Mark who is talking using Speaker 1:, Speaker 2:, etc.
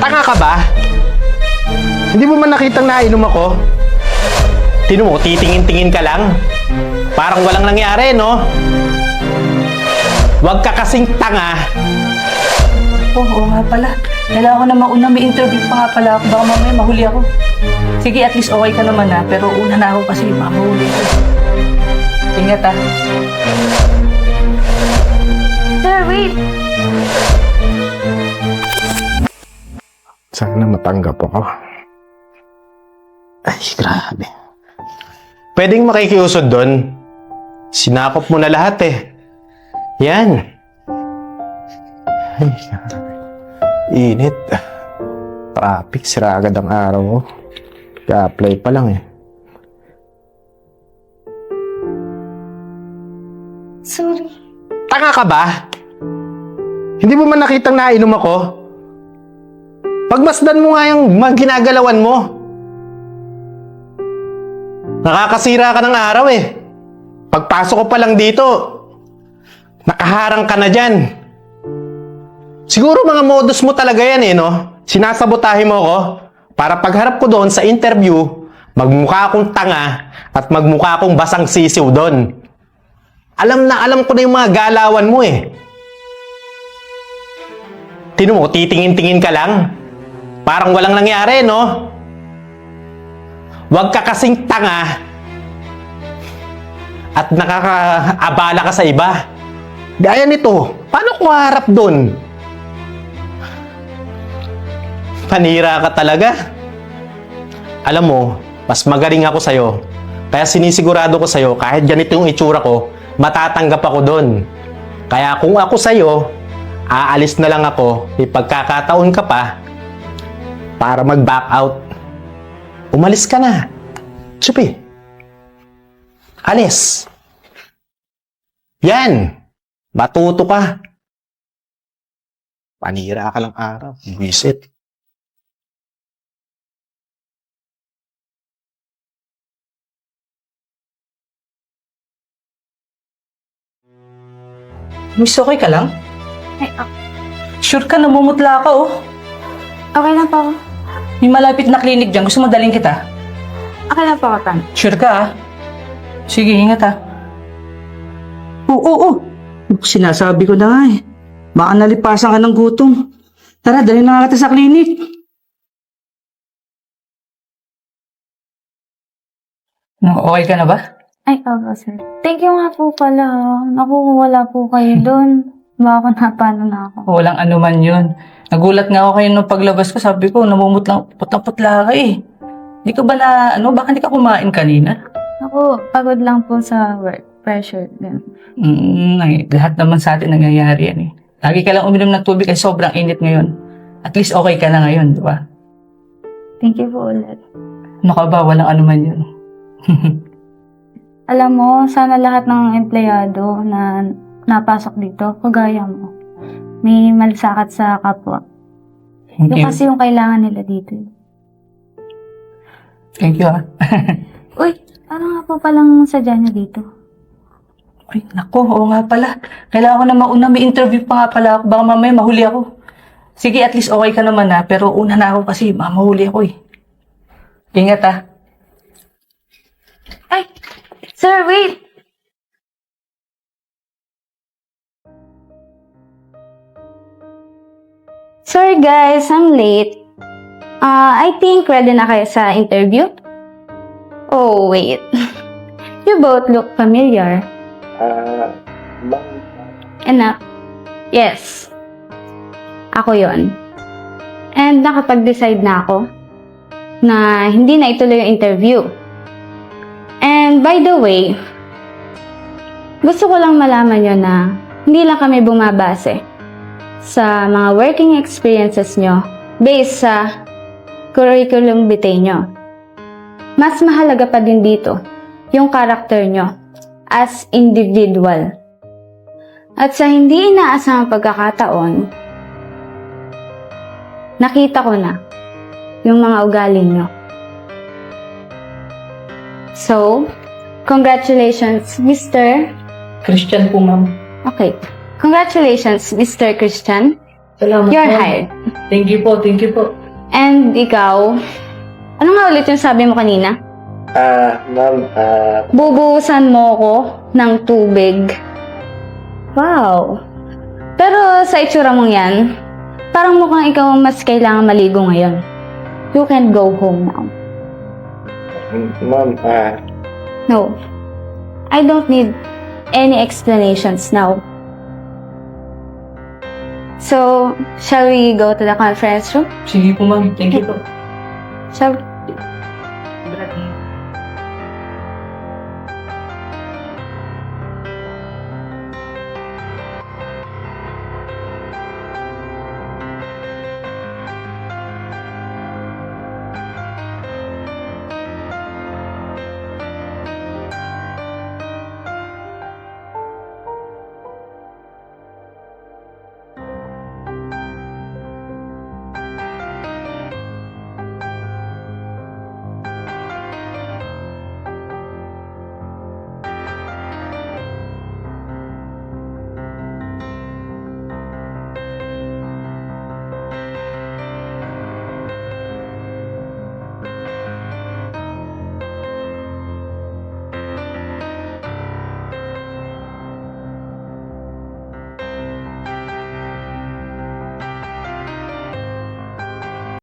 Speaker 1: Tanga ka ba? Hindi mo man nakitang nainom ako? Tino mo, titingin-tingin ka lang. Parang walang nangyari, no? Huwag ka kasing tanga.
Speaker 2: Oo, oo nga pala. Kailangan ko na mauna. May interview pa nga pala ako. Baka mamaya mahuli ako. Sige, at least okay ka naman na. Pero una na ako kasi baka mahuli ako. Ingat ah.
Speaker 1: Sana matanggap ako. Ay, grabe. Pwedeng makikiusod doon. Sinakop mo na lahat eh. Yan. Ay, grabe. Init. Traffic, sira agad ang araw ko. Ka-apply pa lang eh.
Speaker 3: Sorry.
Speaker 1: Tanga ka ba? Hindi mo man nakitang nainom ako? Pagmasdan mo nga yung ginagalawan mo. Nakakasira ka ng araw eh. Pagpasok ko pa lang dito, nakaharang ka na dyan. Siguro mga modus mo talaga yan eh, no? Sinasabotahe mo ako para pagharap ko doon sa interview, magmukha akong tanga at magmukha akong basang sisiw doon. Alam na alam ko na yung mga galawan mo eh. Tino mo, titingin-tingin ka lang. Parang walang nangyari, no? Huwag ka kasing tanga at nakakaabala ka sa iba. Gaya nito, paano ko harap doon? Panira ka talaga. Alam mo, mas magaling ako sa'yo. Kaya sinisigurado ko sa'yo, kahit ganito yung itsura ko, matatanggap ako doon. Kaya kung ako sa'yo, aalis na lang ako, may pagkakataon ka pa, para mag-back out. Umalis ka na. Chupi. Alis. Yan. Matuto ka. Panira ka lang araw. Visit.
Speaker 2: Miss, okay ka lang?
Speaker 3: Ay, ok-
Speaker 2: Sure ka, namumutla ka oh.
Speaker 3: okay lang po.
Speaker 2: May malapit na clinic dyan. Gusto mo dalhin kita?
Speaker 3: Okay lang po ako, Tan.
Speaker 2: Sure ka ah. Sige, ingat ah. Oo, oo, oo. Sinasabi ko na nga eh. Baka nalipasan ka ng gutom. Tara, dali na nga kita sa klinik. No, okay ka na ba?
Speaker 3: Ay, opo, sir. Thank you nga po pala. Naku, wala po kayo doon. Baka napano na ako.
Speaker 2: Walang anuman yun. Nagulat nga ako kayo nung paglabas ko. Sabi ko, namumutlang putla-putla ka eh. Di ka ba na, ano, baka hindi ka kumain kanina?
Speaker 3: Ako, pagod lang po sa work. Pressure din.
Speaker 2: Mm, ay, lahat naman sa atin nangyayari yan eh. Lagi ka lang uminom ng tubig ay sobrang init ngayon. At least okay ka na ngayon, di ba?
Speaker 3: Thank you po ulit.
Speaker 2: Ano ka ba? Walang anuman yun.
Speaker 3: Alam mo, sana lahat ng empleyado na napasok dito, kagaya mo. May malasakit sa kapwa.
Speaker 2: Thank
Speaker 3: Yung
Speaker 2: you.
Speaker 3: kasi yung kailangan nila dito.
Speaker 2: Thank you ah.
Speaker 3: Uy, ano nga po palang sadya niyo dito?
Speaker 2: Ay, nako, oo nga pala. Kailangan ko na mauna. May interview pa nga pala ako. Baka mamaya mahuli ako. Sige, at least okay ka naman na. Pero una na ako kasi mamahuli ako eh. Ingat ah.
Speaker 3: Ay! Sir, wait! Sorry guys, I'm late. Uh, I think ready na kayo sa interview? Oh, wait. You both look familiar. Anak? Yes. Ako yon. And nakapag-decide na ako na hindi na ituloy yung interview. And by the way, gusto ko lang malaman nyo na hindi lang kami bumabase sa mga working experiences nyo based sa curriculum vitae nyo. Mas mahalaga pa din dito yung karakter nyo as individual. At sa hindi inaasahang pagkakataon, nakita ko na yung mga ugali nyo. So, congratulations, Mr.
Speaker 2: Christian po, ma'am.
Speaker 3: Okay. Congratulations, Mr. Christian.
Speaker 2: Salamat
Speaker 3: You're
Speaker 2: ma'am.
Speaker 3: hired.
Speaker 2: Thank you po, thank you po.
Speaker 3: And ikaw, ano nga ulit yung sabi mo kanina?
Speaker 1: Ah, ma'am, ah,
Speaker 3: Bubuhusan mo ko ng tubig. Wow. Pero sa itsura mong yan, parang mukhang ikaw ang mas kailangan maligo ngayon. You can go home now.
Speaker 1: ma'am, ah,
Speaker 3: No. I don't need any explanations now. So, shall we go to the conference room?
Speaker 2: Sige po ma'am, thank you po.
Speaker 3: Shall